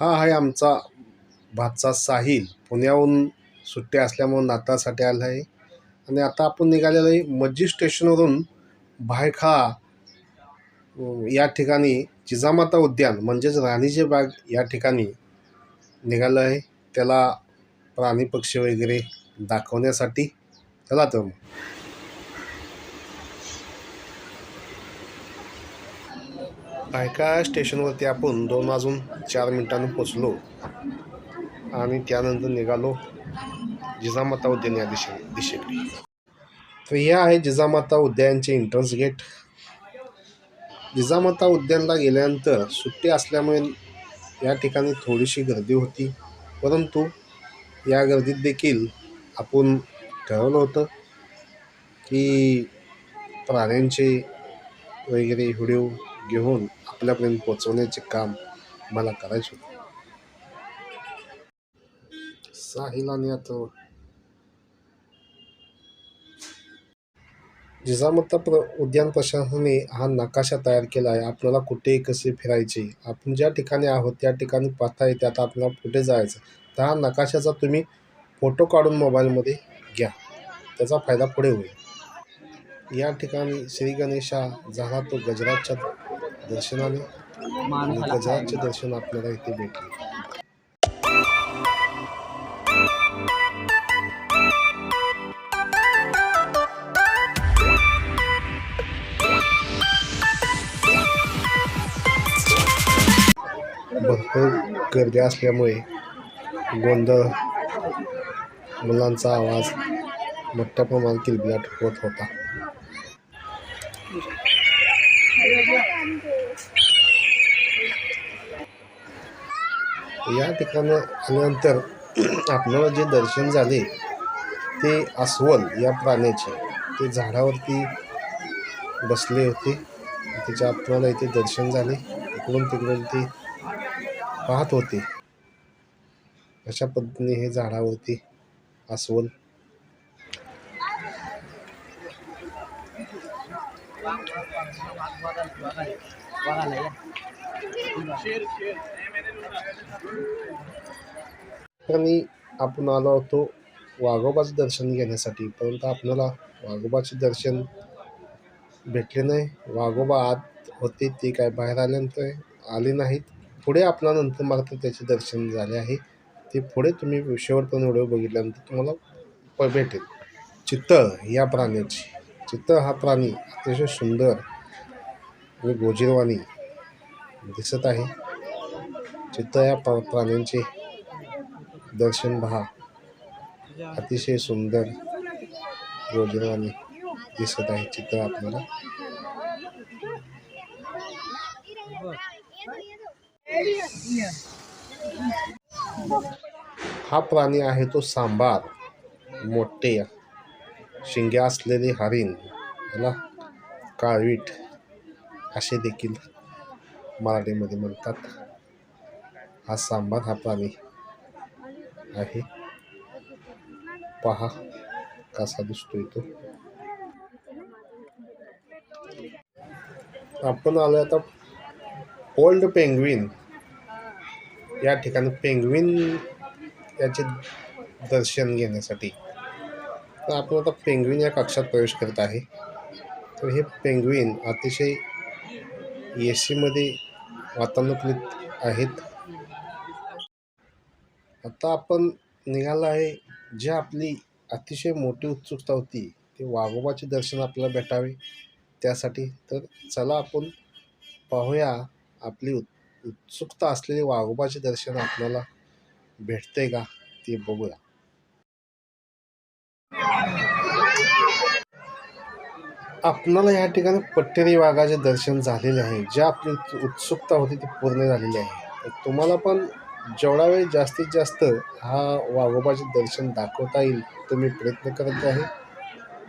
हा आहे आमचा भातचा साहिल. पुण्याहून सुट्ट्या असल्यामुळं नाताळसाठी आला आहे. आणि आता आपण निघालेलो आहे मज्जी स्टेशनवरून भायखा या ठिकाणी जिजामाता उद्यान म्हणजेच राणीचे बाग या ठिकाणी निघालं आहे. त्याला प्राणी पक्षी वगैरे दाखवण्यासाठी चला तर मग स्टेशनवरती आपण दोन वाजून चार मिनिटांनी पोचलो. आणि त्यानंतर निघालो जिजामाता उद्यान या दिशे दिशेकडे. तर हे आहे जिजामाता उद्यानचे एंट्रन्स गेट जिजामाता उद्यानला गेल्यानंतर सुट्टी असल्यामुळे या ठिकाणी थोडीशी गर्दी होती. परंतु या गर्दीत देखील आपण ठरवलं होतं की प्राण्यांचे वगैरे व्हिडिओ घेऊन आपल्यापर्यंत पोचवण्याचे काम मला करायचे होते. साहिलाने आता जिजामत्ता प्र उद्यान प्रशासनाने हा नकाशा तयार केला आहे. आपल्याला कुठे कसे फिरायचे? आपण ज्या ठिकाणी आहोत त्या ठिकाणी पाहता येते. आता आपल्याला कुठे जायचं? तर हा नकाशाचा तुम्ही फोटो काढून मोबाईलमध्ये घ्या. त्याचा फायदा पुढे होईल. या ठिकाणी श्री गणेशा झाला तो गजरातच्या दर्शनाने आणि गजराजचे दर्शन आपल्याला इथे भेटले. भरपूर गर्दी असल्यामुळे गोंधळ मुलांचा आवाज मोठ्या प्रमाणात किलबिलाट होत होता. या ठिकाणी आल्यानंतर आपल्याला जे दर्शन झाले ते अस्वल या प्राण्याचे ते झाडावरती बसले होते. त्याच्या आपल्याला इथे दर्शन झाले. इकडून तिकडून ते पाहत होते. अशा पद्धतीने हे झाडावरती अस्वल आणि आपण आलो होतो वाघोबाचं दर्शन घेण्यासाठी. परंतु आपल्याला वाघोबाचे दर्शन भेटले नाही. वाघोबा आत होते ते काय बाहेर आल्यानंतर आले नाहीत. पुढे आपला नंतर मात्र त्याचे दर्शन झाले आहे. ते पुढे तुम्ही शेवटपर्यंत व्हिडिओ बघितल्यानंतर तुम्हाला प भेटेल. चित्तळ या प्राण्याची. चित्तळ हा प्राणी अतिशय सुंदर आणि गोजीरवाणी दिसत आहे. चित्त या प्राण्यांचे दर्शन पहा. अतिशय सुंदर गोजीरवाणी दिसत आहे चित्र आपल्याला. हा प्राणी आहे तो सांबार मोठे शिंग्या असलेले हरिण याला काळवीट असे देखील मराठीमध्ये म्हणतात हा सांबार हा प्राणी आहे. पहा कसा दिसतोय तो. आपण आलो आता ओल्ड पेंग्विन. या ठिकाणी पेंग्विन याचे दर्शन घेण्यासाठी. तर आपण आता पेंग्विन या कक्षात प्रवेश करत आहे. तर हे पेंग्विन अतिशय एसीमध्ये सीमध्ये वातानुकूलित आहेत. आता आपण निघालो आहे. जी आपली अतिशय मोठी उत्सुकता होती ते वाघोबाचे दर्शन आपल्याला भेटावे. त्यासाठी तर चला आपण पाहूया आपली उत् उत्सुकता असलेले वाघोबाचे दर्शन आपल्याला भेटते का ते बघूया. आपणाला या ठिकाणी पट्टेरी वाघाचे दर्शन झालेले आहे. ज्या आपली उत्सुकता होती ती पूर्ण झालेली आहे. तुम्हाला पण जेवढा वेळ जास्तीत जास्त हा वाघोबाचे दर्शन दाखवता येईल तुम्ही प्रयत्न करत आहे.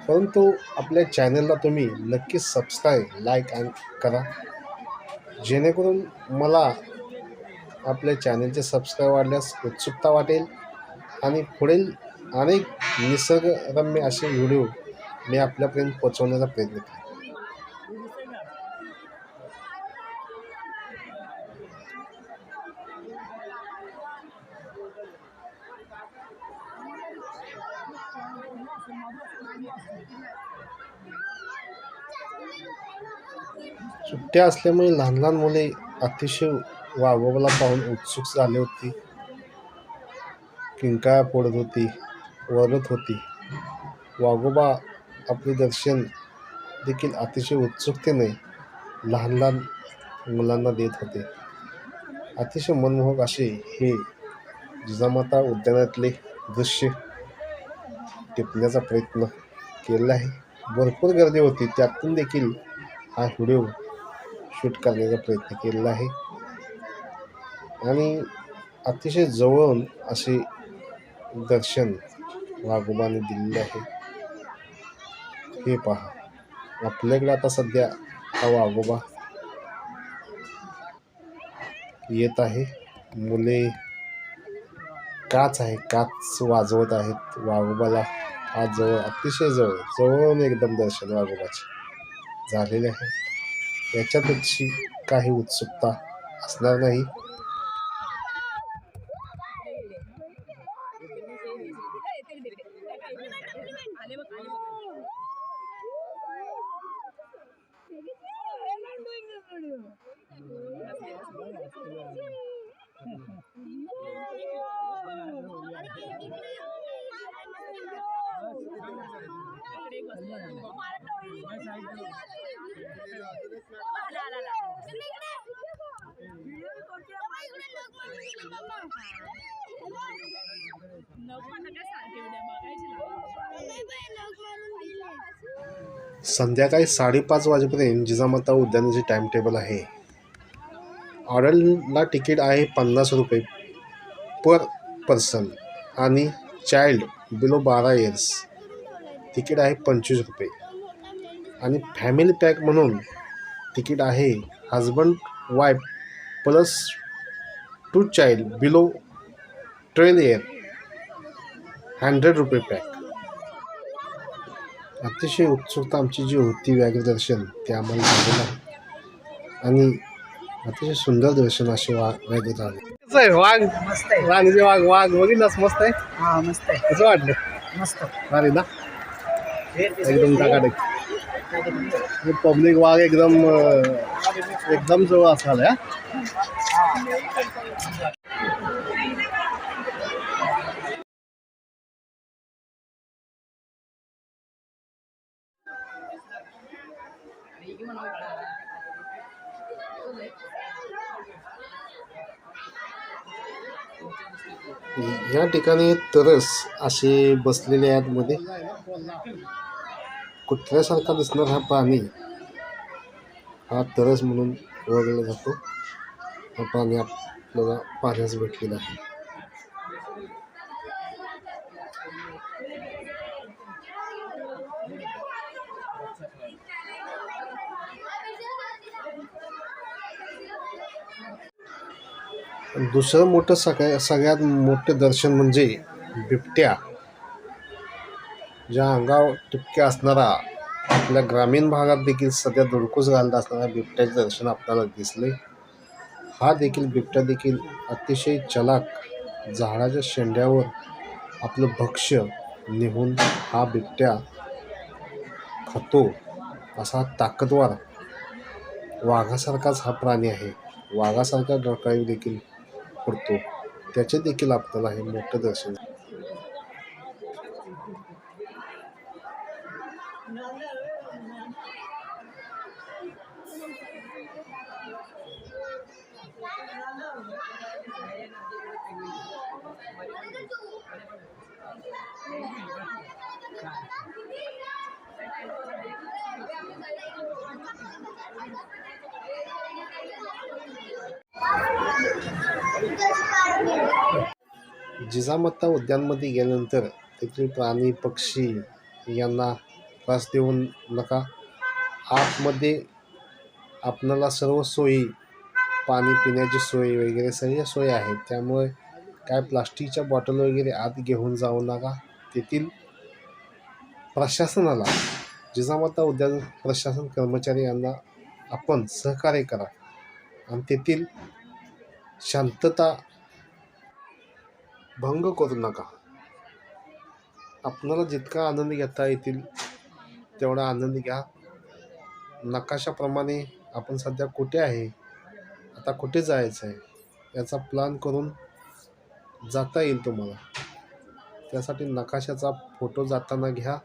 परंतु आपल्या चॅनलला तुम्ही नक्कीच सबस्क्राईब लाईक अँड करा. जेणेकरून मला आपल्या चॅनलचे सबस्क्राईब वाढल्यास उत्सुकता वाटेल. आणि पुढील अनेक निसर्गरम्य असे व्हिडिओ मी आपल्यापर्यंत पोचवण्याचा प्रयत्न केला. सुट्ट्या असल्यामुळे लहान लहान मुले अतिशय वाघोबाला पाहून उत्सुक झाले होती. किंकाळ्या पडत होती वरत होती. वाघोबा आपले दर्शन देखील अतिशय उत्सुकतेने लहान लहान मुलांना देत होते. अतिशय मनमोहक असे हे जिजामाता उद्यानातले दृश्य टिपण्याचा प्रयत्न केलेला आहे. भरपूर गर्दी होती. त्यातून देखील हा व्हिडिओ शूट करण्याचा प्रयत्न केलेला आहे. आणि अतिशय जवळून असे दर्शन वाघोबाने दिलेले आहे. हे पहा. आपल्याकडे आता सध्या हा आगोबा येत आहे. मुले काच आहे काच वाजवत आहेत. वाघोबाला आज जवळ अतिशय जवळ जवळून एकदम दर्शन वाघोबाचे झालेले आहे. याच्यापेक्षी काही उत्सुकता असणार नाही. संध्याकाळी साडेपाच वाजेपर्यंत जिजामाता उद्यानाचे टाइमटेबल आहे. ऑर्डरला तिकीट आहे पन्नास रुपये पर पर्सन आणि चाइल्ड बिलो बारा इयर्स. तिकीट आहे पंचवीस रुपये. आणि फॅमिली पॅक म्हणून तिकीट आहे husband wife plus two child below twelve year hundred रुपये पॅक. अतिशय उत्सुकता आमची जी होती व्याघ्रदर्शन ते आम्हाला झालेलं आहे. आणि अतिशय सुंदर दर्शन असे वा व्याघ्र झाले. कसं आहे? वाघ मस्त आहे. राणीचे वाघ वाघ बघितलास? मस्त आहे? हा मस्त आहे. कसं वाटलं? मस्त. अरे ना? एकदम टाकाटक पब्लिक वाघ एकदम अं, एकदम जवळ आहे हा? या ठिकाणी तरस असे बसलेले आहेत मध्ये. कुत्र्यासारखा दिसणार हा प्राणी. हा तरस म्हणून ओळखला जातो. हा प्राणी आपल्याला पाहण्यास भेटलेला आहे. दुसरं मोठं सगळ्या सगळ्यात मोठं दर्शन म्हणजे बिबट्या. ज्या अंगावर टिपक्या असणारा आपल्या ग्रामीण भागात देखील सध्या धुडकूस घालत असणाऱ्या बिबट्याचे दर्शन आपल्याला दिसले हा देखील बिबट्या देखील अतिशय चलाक झाडाच्या शेंड्यावर आपलं भक्ष्य निघून हा बिबट्या खातो असा ताकदवार वाघासारखाच हा प्राणी आहे. वाघासारखा डळकाळी देखील पडतो त्याचे देखील आपल्याला हे मोठं दर्शन जिजामाता उद्यानमध्ये गेल्यानंतर तेथील प्राणी पक्षी यांना त्रास देऊ नका. आतमध्ये आपणाला सर्व सोयी पाणी पिण्याची सोय वगैरे सर्व सोय आहेत त्यामुळे काय प्लास्टिकच्या बॉटल वगैरे आत घेऊन जाऊ नका. तेथील प्रशासनाला जिजामाता उद्यान प्रशासन कर्मचारी यांना आपण सहकार्य करा. आणि तेथील शांतता भंग करू नका. आपणाला जितका आनंद घेता येतील तेवढा आनंद घ्या. नकाशाप्रमाणे आपण सध्या कुठे आहे? आता कुठे जायचं आहे याचा प्लॅन करून जाता येईल तुम्हाला. त्यासाठी नकाशाचा फोटो जाताना घ्या.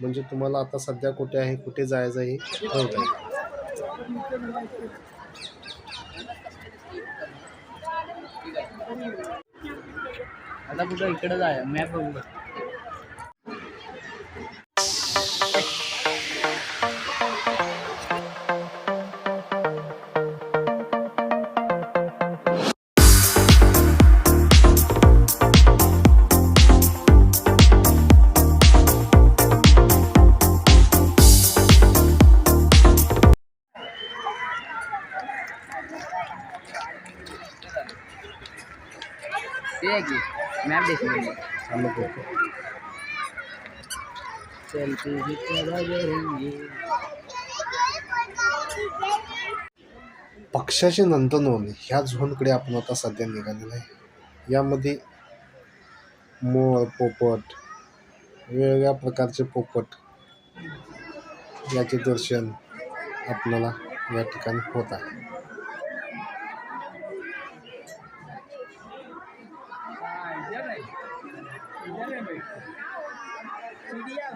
म्हणजे तुम्हाला आता सध्या कुठे आहे कुठे जायचं आहे हे कळत आता कुठं इकडं जाय मॅप बघू ते आहे मॅप करतो चलते ही। पक्षाचे नंदनवन ह्या झोनकडे आपण आता सध्या निघालेलो आहे. यामध्ये मोर पोपट वेगवेगळ्या प्रकारचे पोपट याचे दर्शन आपल्याला या ठिकाणी होत आहे.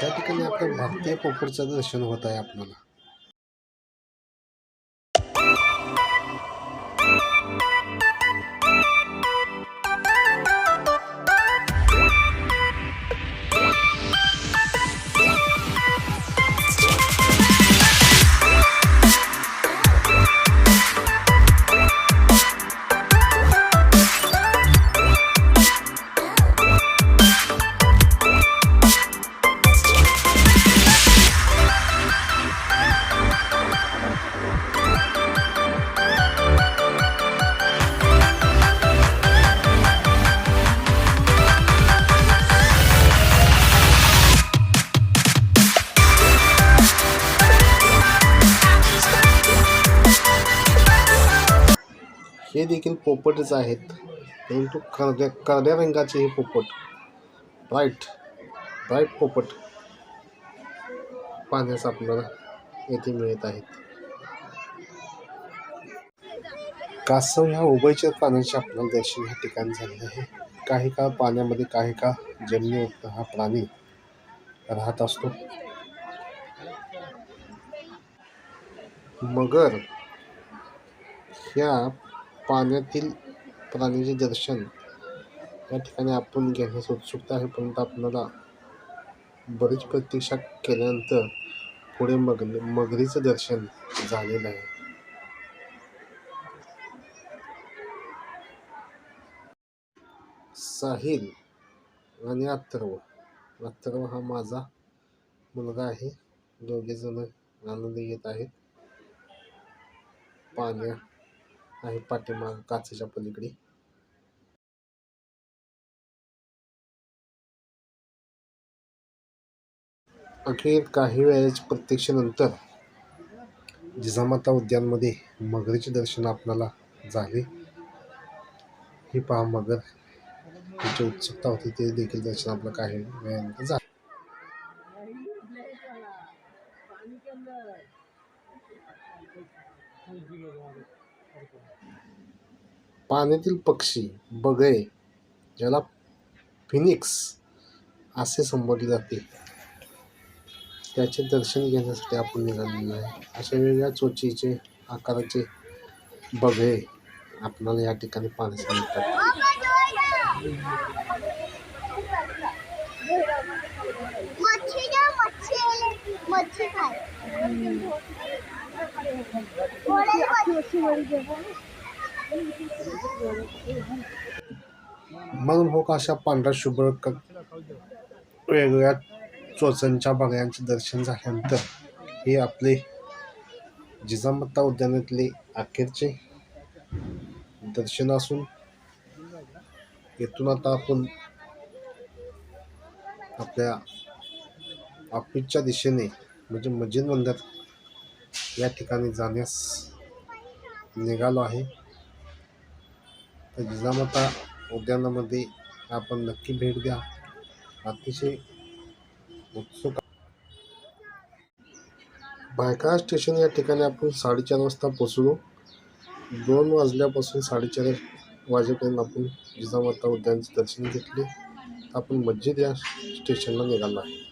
त्या ठिकाणी आपलं भारतीय पोपटचं दर्शन होत आहे आपल्याला हे देखील पोपटच आहेत. परंतु करड्या करड्या रंगाचे हे पोपट ब्राईट ब्राईट पोपट पाहण्यास आपल्याला येथे मिळत आहेत. कासव ह्या उभयचर प्राण्याचे आपल्याला दर्शन ह्या ठिकाणी झालेलं आहे. काही काळ पाण्यामध्ये काही काळ जमिनीवर हा प्राणी राहत असतो. मगर ह्या पाण्यातील प्राण्याचे दर्शन या ठिकाणी आपण घेण्यास उत्सुकता आहे. परंतु आपल्याला बरीच प्रतीक्षा केल्यानंतर पुढे मग मगरीचं दर्शन झालेलं आहे. साहिल आणि अथर्व. अथर्व हा माझा मुलगा आहे. दोघेजण आनंद घेत आहेत. पाण्या आहे पाठीमाग काचेच्या पलीकडे. अखेर काही वेळेच्या प्रतीक्षेनंतर जिजामाता उद्यानमध्ये मगरीचे दर्शन आपल्याला झाले. ही पहा मगर तिची उत्सुकता होती ते देखील दर्शन आपलं काही वेळानंतर झालं. पाण्यातील पक्षी बगळे ज्याला फिनिक्स असे संबोधले जाते. त्याचे दर्शन घेण्यासाठी आपण निघालेलो आहे. अशा वेगळ्या चोचीचे आकाराचे बगळे आपल्याला या ठिकाणी पाहण्यास मिळतात मच्छी द्या मग होक अशा पांढरा शुभ्र वेगवेगळ्या चोचनच्या बगळ्यांचे दर्शन झाल्यानंतर हे आपले जिजामाता उद्यानातले अखेरचे दर्शन असून येथून आता आपण आपल्या ऑफिसच्या दिशेने म्हणजे मस्जिद मंदिर या ठिकाणी जाण्यास निघालो आहे. तर जिजामाता उद्यानामध्ये आपण नक्की भेट द्या. अतिशय उत्सुक भायखळा स्टेशन या ठिकाणी आपण साडेचार वाजता पोचलो दोन वाजल्यापासून साडेचार वाजेपर्यंत आपण जिजामाता उद्यानाचे दर्शन घेतले. आपण मस्जिद या स्टेशनला निघालो आहे.